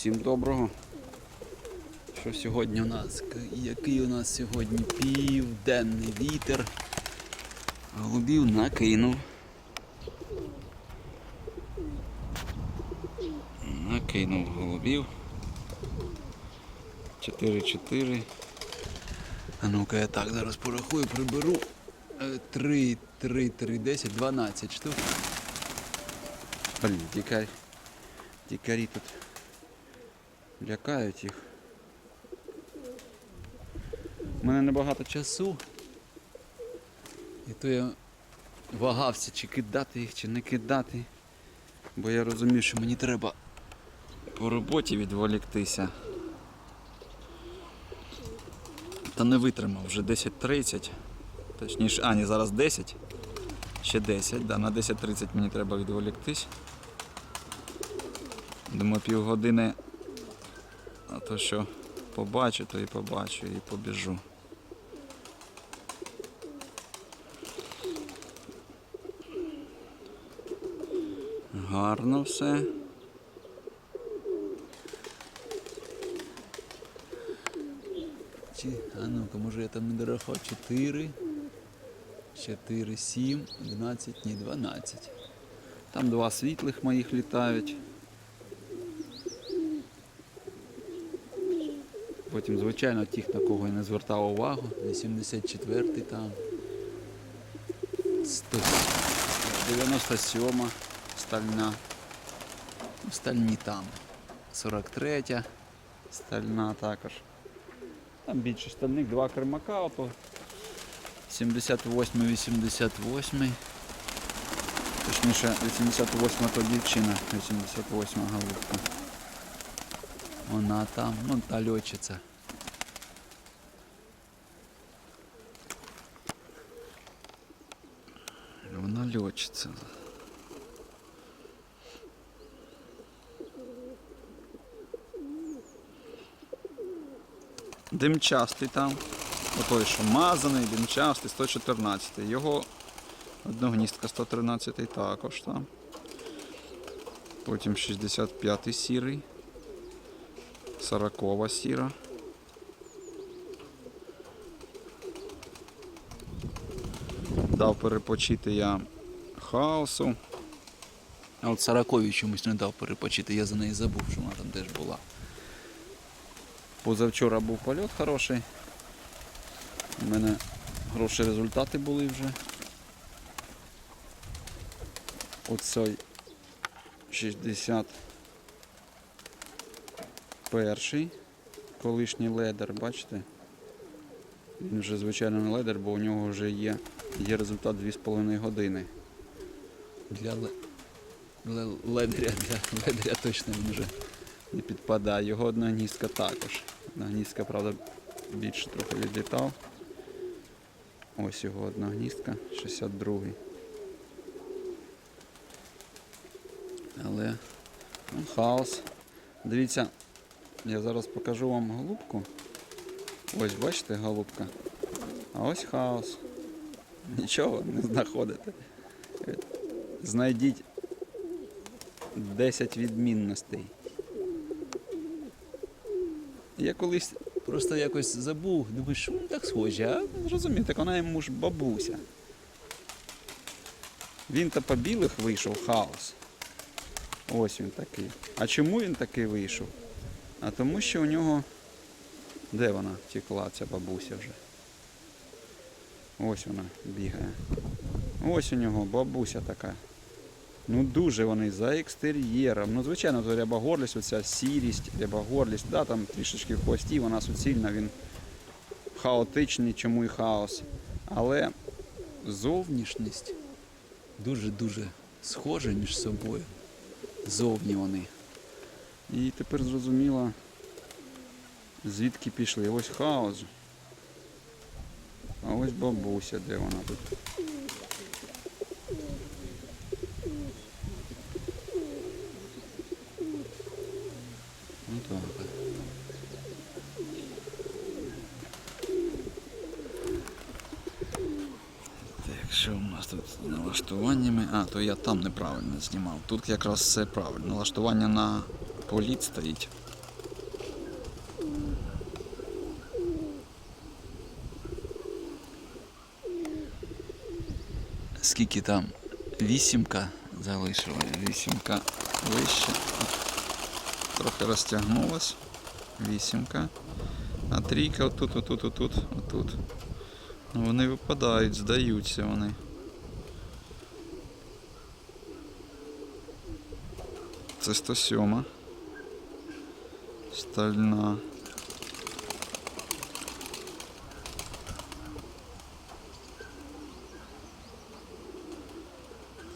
Всім доброго. Що сьогодні у нас? Який у нас сьогодні південний вітер. Голубів накинув. Накинув голубів. 4-4. А ну-ка я так зараз порахую, приберу. 3, 3, 3, 10, 12 штук. Блін, дикарь. Дикарі тут лякають їх. У мене небагато часу. І то я вагався, чи кидати їх, чи не кидати. Бо я розумію, що мені треба по роботі відволіктися. Та не витримав, вже 10.30. Точніше, а, ні, зараз 10. Ще 10, да, на 10.30 мені треба відволіктись. Думаю, півгодини, то що побачу, то і побачу, і побіжу. Гарно все. А ну-ка, може я там не дорахав 4, 4, 7, 11, ні, 12. Там два світлих моїх літають. Потім, звичайно, тих, на кого я не звертав увагу. 84-й там. 100, 97 стальна. Стальні там. 43 стальна також. Там більше стальних, два кермака, ото 78 88 Точніше, 88 то дівчина, 88 голубка. Вона там, ну та льотчиця. Вона льотчиця. Димчастий там. Отой, що мазаний, димчастий, 114. Його одногністка 113 також там. Потім 65 сірий. 40 сіра. Дав перепочити я хаосу. А от Сорокові чомусь не дав перепочити, я за неї забув, що вона там теж була. Позавчора був польот хороший. У мене хороші результати були вже. Оцей 60 перший колишній ледер, бачите? Він вже звичайно не ледер, бо у нього вже є, є результат 2,5 години. Для ле- ле- для ледаря точно він вже не підпадає. Його одна гніздка також. Одна гніздка, правда, більше трохи відлітав. Ось його одна гніздка, 62-й. Але ну, хаос. Дивіться, я зараз покажу вам голубку. Ось бачите голубка. А ось хаос. Нічого не знаходите. Знайдіть 10 відмінностей. Я колись просто якось забув, думаю, що вони так схожі, а розумію, так вона йому ж бабуся. Він то по білих вийшов хаос. Ось він такий. А чому він такий вийшов? А тому що у нього. Де вона втекла, ця бабуся вже? Ось вона бігає. Ось у нього бабуся така. Ну дуже вони за екстер'єром. Ну, звичайно, то рябогорлість, оця сірість, рябогорлість, да, там трішечки в хвості, вона суцільна, він хаотичний, чому і хаос. Але зовнішність дуже-дуже схожа між собою. Зовні вони. І тепер зрозуміло, звідки пішли. Ось хаос. А ось бабуся, де вона тут. Ну так. Що у нас тут з налаштуваннями? А, то я там неправильно знімав. Тут якраз все правильно. Налаштування на політ стоїть. Скільки там вісімка залишила. Вісімка вище. Трохи розтягнулась. Вісімка. А трійка отут, отут, отут, отут. Ну, вони випадають, здаються вони. Це 107. Стальна.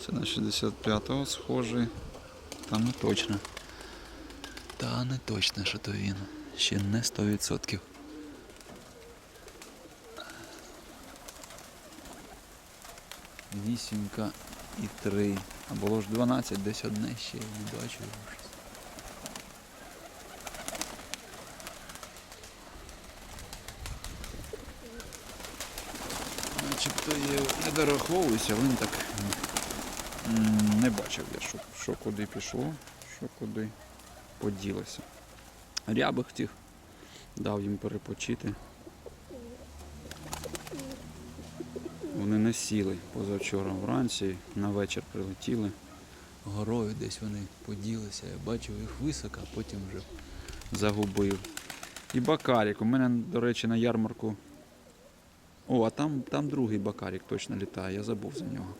Це на 65-го схожий. Та не точно. Та не точно, що то він. Ще не 100%. Вісімка і три. А було ж 12, десь одне ще не бачу щось. Начебто я не дораховуюся, він так не бачив я, що, що куди пішло, що куди поділося. Рябих тих дав їм перепочити. Вони не сіли позавчора вранці, на вечір прилетіли. Горою десь вони поділися. Я бачив їх високо, а потім вже загубив. І бакарік. У мене, до речі, на ярмарку. О, а там, там другий бакарік точно літає, я забув за нього.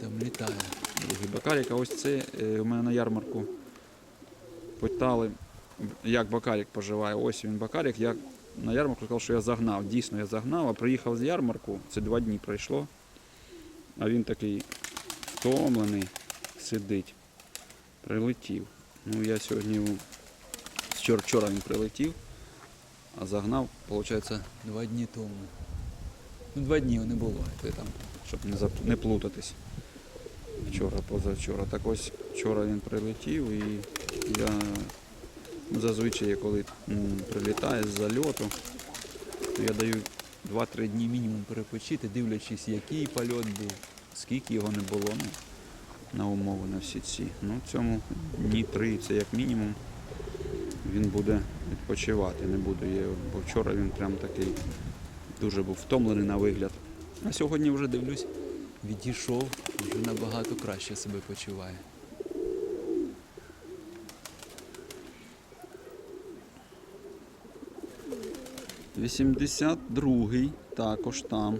Там літає другий бакарік, а ось це е, у мене на ярмарку питали, як бакарік поживає. Ось він бакарік. Я на ярмарку сказав, що я загнав. Дійсно, я загнав, а приїхав з ярмарку, це два дні пройшло. А він такий втомлений, сидить. Прилетів. Ну я сьогодні вчора, він прилетів, а загнав, виходить, два дні тому. Ну, два дні не було, це там, щоб не плутатись. Вчора, позавчора. Так ось вчора він прилетів і я зазвичай, коли прилітає з зальоту, то я даю 2-3 дні мінімум перепочити, дивлячись, який польот був, скільки його не було. Ну, на умови на всі ці. Ну, цьому дні три, це як мінімум. Він буде відпочивати, не буду я, бо вчора він прям такий дуже був втомлений на вигляд. А сьогодні вже дивлюсь, відійшов, вже набагато краще себе почуває. Вісімдесят другий, також там.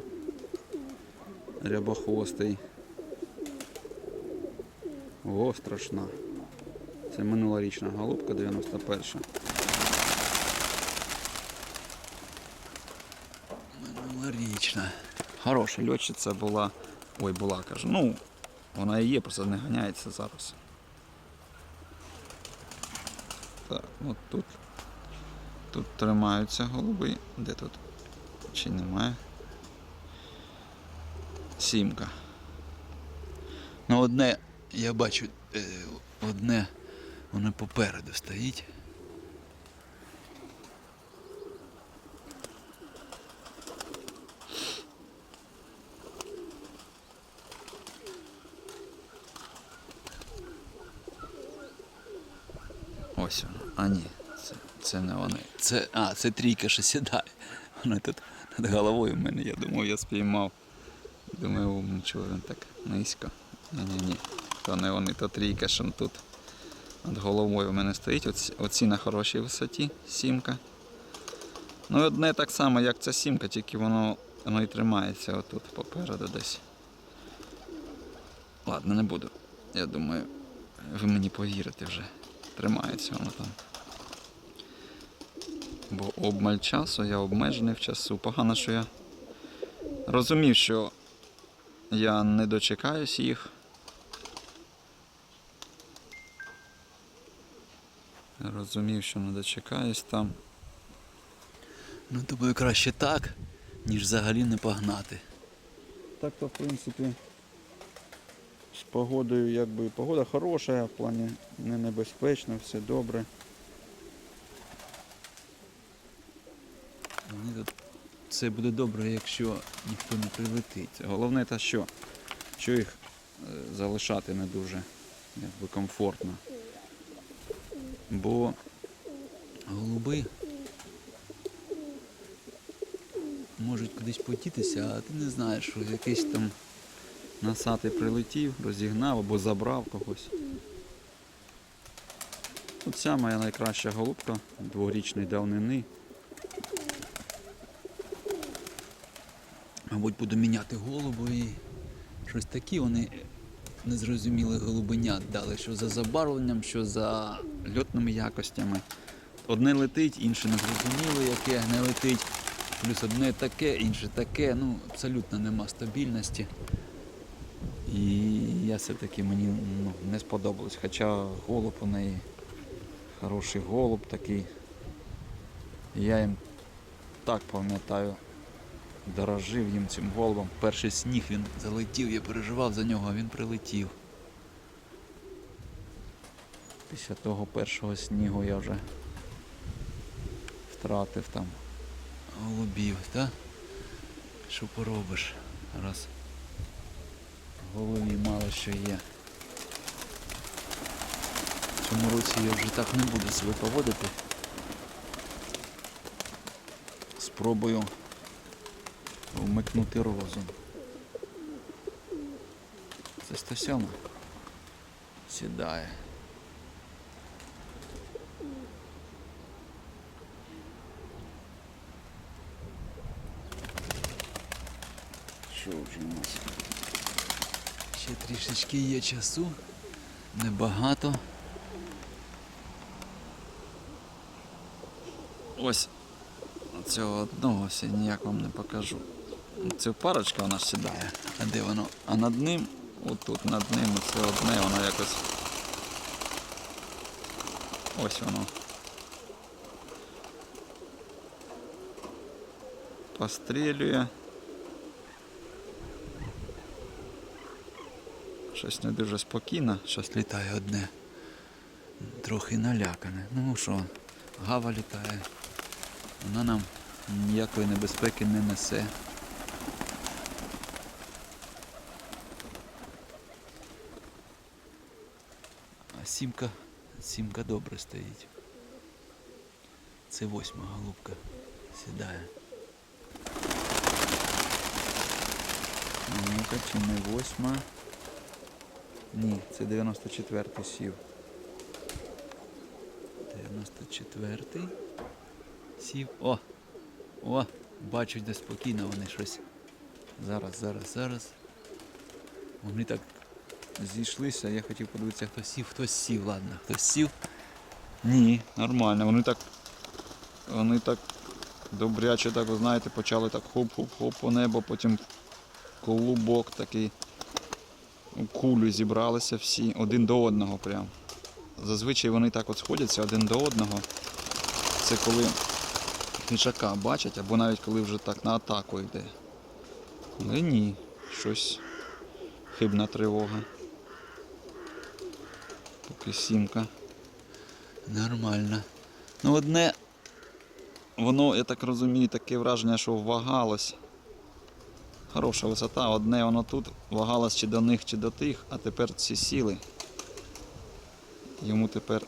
Рябохвостий. О, страшна. Це минулорічна голубка 91. Минулорічна. Хороша льотчиця була. Ой, була, кажу. Ну, вона і є, просто не ганяється зараз. Так, от тут. Тут тримаються голуби. Де тут? Чи немає? Сімка. Ну, одне, я бачу, е, одне воно попереду стоїть. Ось воно. А ні, це, це не вони. Це, а, це трійка, що сідає. Вона тут над головою в мене, я думав, я спіймав. Думаю, «О, ну він так низько. Ні-ні-ні. То не вони, то трійка, що тут над головою в мене стоїть. Оці, оці на хорошій висоті, сімка. Ну одне так само, як ця сімка, тільки воно, воно і тримається отут попереду десь. Ладно, не буду. Я думаю, ви мені повірите вже. Тримається воно там. Бо обмаль часу, я обмежений в часу. Погано, що я розумів, що я не дочекаюсь їх. Розумів, що не дочекаюсь там. Ну, тобою краще так, ніж взагалі не погнати. Так то, в принципі, погодою, якби погода хороша, в плані не небезпечно, все добре. Вони тут це буде добре, якщо ніхто не прилетить. Головне те, що, що їх е, залишати не дуже якби, комфортно. Бо голуби можуть кудись потітися, а ти не знаєш, що якийсь там Насатий прилетів, розігнав або забрав когось. Оця моя найкраща голубка дворічної давнини. Мабуть, буду міняти голубу і щось такі вони незрозумілі голубенят дали, що за забарвленням, що за льотними якостями. Одне летить, інше не зрозуміло, яке не летить. Плюс одне таке, інше таке. Ну, абсолютно нема стабільності. І я все-таки мені ну, не сподобалось. Хоча голуб у неї хороший голуб такий. Я їм так пам'ятаю, дорожив їм цим голубом. Перший сніг він залетів, я переживав за нього, а він прилетів. Після того першого снігу я вже втратив там голубів, так? Що поробиш? Раз в голові мало що є. В цьому році я вже так не буду себе поводити. Спробую вмикнути розум. Це 107 сідає. Що вже у нас? Ще трішечки є часу. Небагато. Ось цього одного ще ніяк вам не покажу. Це парочка вона сідає. А де воно? А над ним, отут над ним, це одне, воно якось. Ось воно. Пострілює. Щось не дуже спокійно, щось літає одне. Трохи налякане. Ну що, гава літає. Вона нам ніякої небезпеки не несе. А сімка, сімка добре стоїть. Це восьма голубка сідає. Ну-ка, чи не восьма? Ні, це 94-й сів. 94-й сів. О! О! Бачу, де спокійно вони щось. Зараз, зараз, зараз. Вони так зійшлися, я хотів подивитися, хто сів, хтось сів, ладно, хтось сів. Ні, нормально. Вони так. Вони так добряче, так, ви знаєте, почали так хоп-хоп-хоп по небо, потім колубок такий. Кулю зібралися всі один до одного прям. Зазвичай вони так от сходяться один до одного. Це коли хижака бачать, або навіть коли вже так на атаку йде. Але ні, щось хибна тривога. Поки сімка. Нормально. Ну одне, воно, я так розумію, таке враження, що вагалось. Хороша висота, одне воно тут вагалось чи до них, чи до тих, а тепер ці сіли. Йому тепер.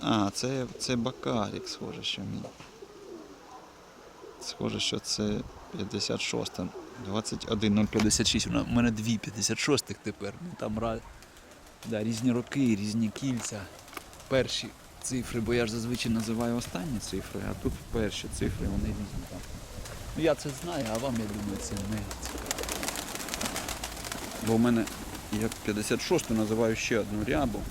А, це, це Бакарік, схоже, що мій. Схоже, що це 56 21056. У мене дві 56 тепер. Ну там да, різні роки, різні кільця. Перші цифри, бо я ж зазвичай називаю останні цифри, а тут перші цифри, вони різні там. Ну я це знаю, а вам, я думаю, це не. Бо в мене я 56-ту називаю ще одну рябу.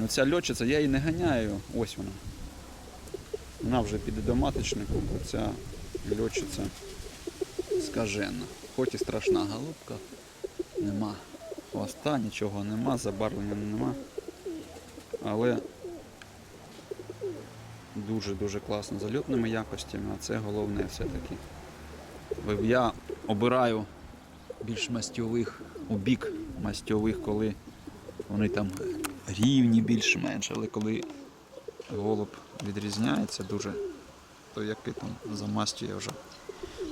Ну ця льотчиця, я її не ганяю, ось вона. Вона вже піде до маточнику, бо ця льотчиця скажена. Хоч і страшна голубка, нема хвоста, нічого нема, забарвлення нема. Але дуже-дуже класно за льотними якостями, а це головне все-таки. Я обираю більш мастьових, у бік мастьових, коли вони там рівні більш-менш, але коли голуб відрізняється дуже, то який там за мастю я вже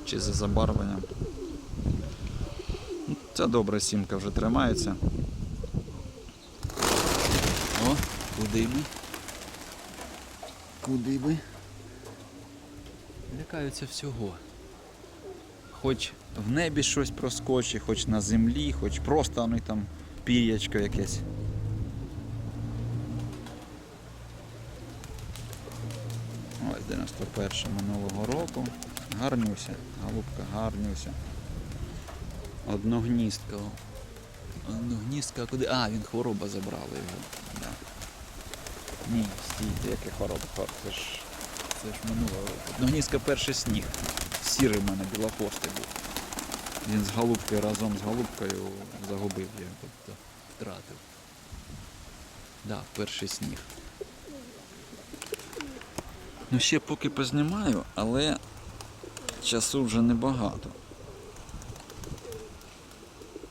чи за забарвленням. Ну, Ця добра сімка вже тримається. О, куди ми? Куди ви? Лякаються всього. хоч в небі щось проскочить, хоч на землі, хоч просто воно там пір'ячко якесь. Ось 91 минулого року. Гарнюся, голубка, гарнюся. Одногністка. Одногністка, куди? А, він хвороба забрала його. Ні, стійте, яке хвороба? Хор- Це ж, це ж минулого року. Одногністка перший сніг. Сірий в мене білохвостий був. Він з голубкою разом з голубкою загубив я, тобто втратив. Да, перший сніг. Ну ще поки познімаю, але часу вже небагато.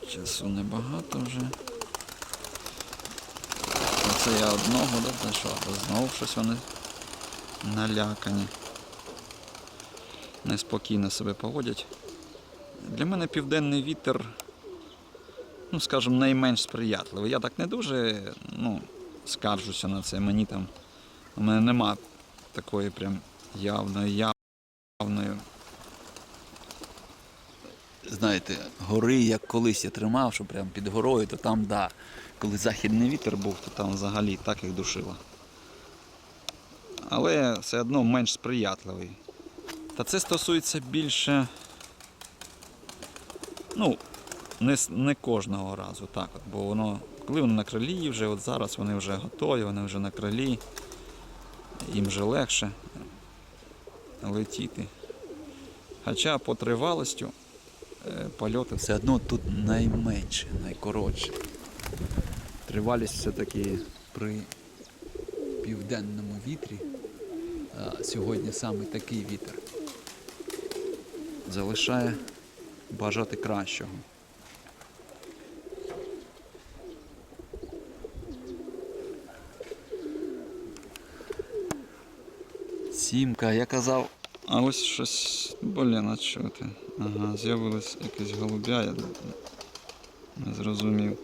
Часу небагато вже. Оце я одного, да, це що? Знову щось вони налякані. Неспокійно себе поводять. Для мене південний вітер, ну скажімо, найменш сприятливий. Я так не дуже ну, скаржуся на це. Мені там. У мене нема такої прям явної. Знаєте, гори, як колись я тримав, що прям під горою, то там, да. Коли західний вітер був, то там взагалі так їх душило. Але все одно менш сприятливий. Та це стосується більше. Ну, не, не кожного разу, так от, бо воно, коли вони на крилі вже, от зараз вони вже готові, вони вже на крилі, їм вже легше летіти. Хоча по тривалостю е, польоти все одно тут найменше, найкоротше. Тривалість все-таки при південному вітрі. Сьогодні саме такий вітер залишає бажати кращого. Сімка, я казав, а ось щось, блін, а що ти? Ага, з'явилось якесь голубя, я не- не зрозумів.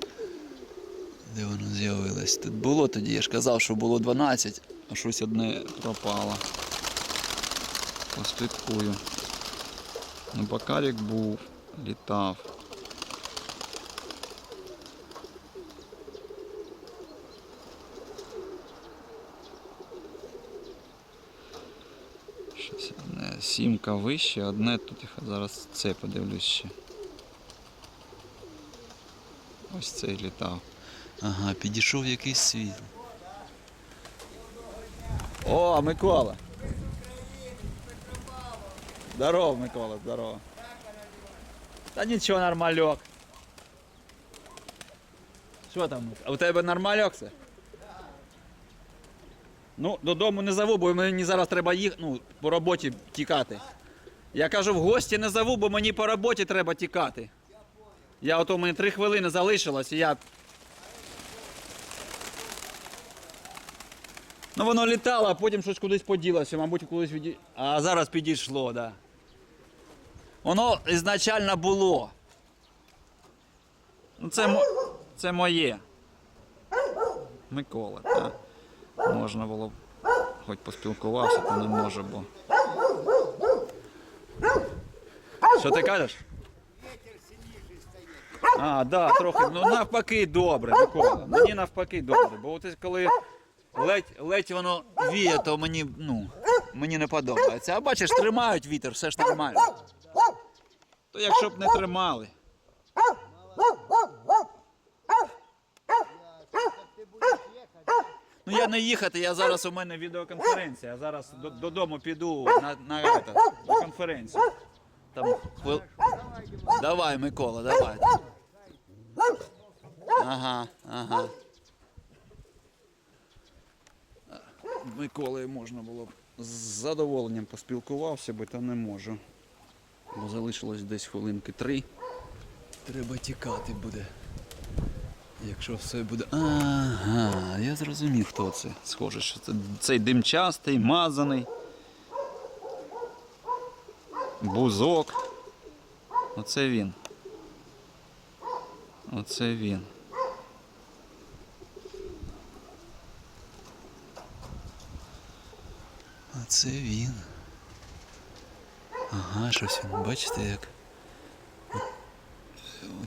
Де воно з'явилось? Тут було тоді, я ж казав, що було 12, а щось одне пропало. Послідкую. Ну, бакарик був, літав. Щось одне. Сімка вище, одне тут зараз це подивлюсь ще. Ось цей літав. Ага, підійшов якийсь світ. О, Микола! Здорово, Микола, здорово. Та нічого, нормальок. Що там? А у тебе нормальок це? Ну, додому не зову, бо мені зараз треба їхати, ну, по роботі тікати. Я кажу, в гості не зову, бо мені по роботі треба тікати. Я ото у мене три хвилини залишилось, і я. Ну воно літало, а потім щось кудись поділося, мабуть, кудись віді... А зараз підійшло, так. Да. Воно ізначально було. Ну, це, мо... це моє. Микола, так. Можна було б, хоч поспілкувався, то не може, бо. Що ти кажеш? А, да, трохи. Ну навпаки добре, Микола. Мені навпаки добре. Бо от коли ледь, ледь воно віє, то мені, ну, мені не подобається. А бачиш, тримають вітер, все ж нормально. То якщо б не тримали. Ну я не їхати, я зараз у мене відеоконференція. Я зараз додому піду на, на, это, на конференцію. Там хвил... Давай, Микола, давай. Ага, ага. Миколою можна було б з задоволенням поспілкувався би, та не можу. Бо залишилось десь хвилинки три. Треба тікати буде. Якщо все буде. Ага, я зрозумів, хто це. Схоже, що це цей димчастий, мазаний. Бузок. Оце він. Оце він. Оце він. Ага, щось він, бачите як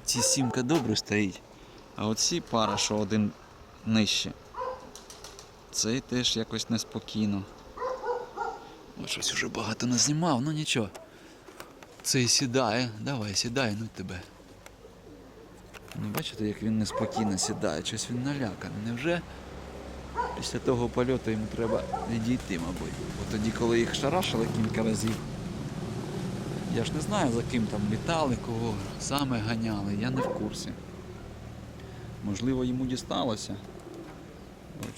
ці сімка добре стоїть. А оці пара, що один нижче. Цей теж якось неспокійно. Ось щось уже багато не знімав, ну нічого. Цей сідає, давай, сідай, ну тебе. Ну, бачите, як він неспокійно сідає, щось він наляканий. Невже після того польоту йому треба відійти, мабуть. Бо тоді, коли їх шарашили кілька разів, я ж не знаю, за ким там літали, кого саме ганяли, я не в курсі. Можливо, йому дісталося.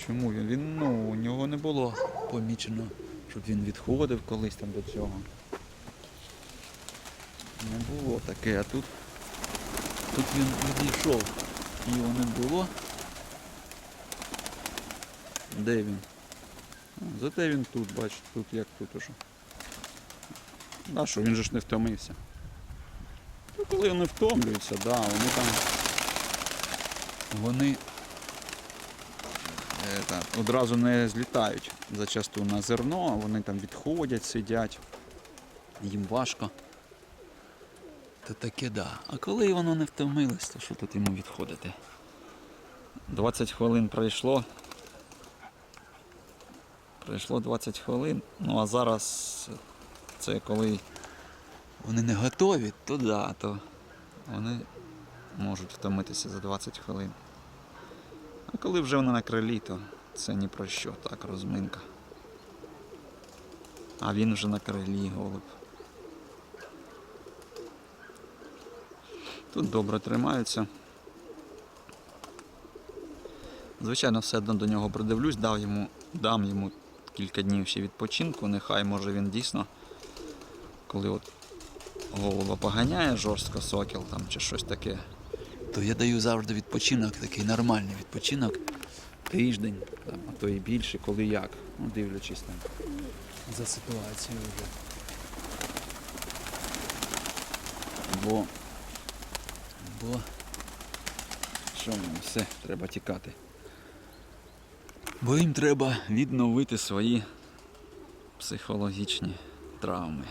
Чому він? Він ну, у нього не було помічено, щоб він відходив колись там до цього. Не було таке, а тут, тут він відійшов. Його не було. Де він? Зате він тут, бачите, тут як тут уже. А що, він же ж не втомився. Ну, коли вони втомлюються, да, вони там. Вони е, одразу не злітають зачасту на зерно, а вони там відходять, сидять. Їм важко. То таке да. А коли воно не втомилось, то що тут йому відходити? 20 хвилин пройшло. Пройшло 20 хвилин. Ну а зараз це коли вони не готові, то да, то вони можуть втомитися за 20 хвилин. А коли вже вони на крилі, то це ні про що, так, розминка. А він вже на крилі, голуб. Тут добре тримаються. Звичайно, все одно до нього придивлюсь, дав йому, дам йому кілька днів ще відпочинку, нехай може він дійсно, коли от голуба поганяє жорстко сокіл там чи щось таке, то я даю завжди відпочинок, такий нормальний відпочинок. Тиждень, там, а то і більше, коли як. Ну, дивлячись там за ситуацією вже. Бо. Бо. Що мені все, треба тікати. Бо їм треба відновити свої психологічні травми,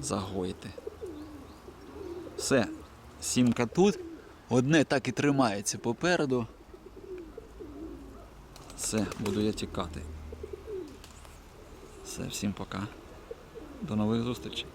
загоїти. Все, сімка тут. Одне так і тримається попереду. Все, буду я тікати. Все, всім пока. До нових зустрічей.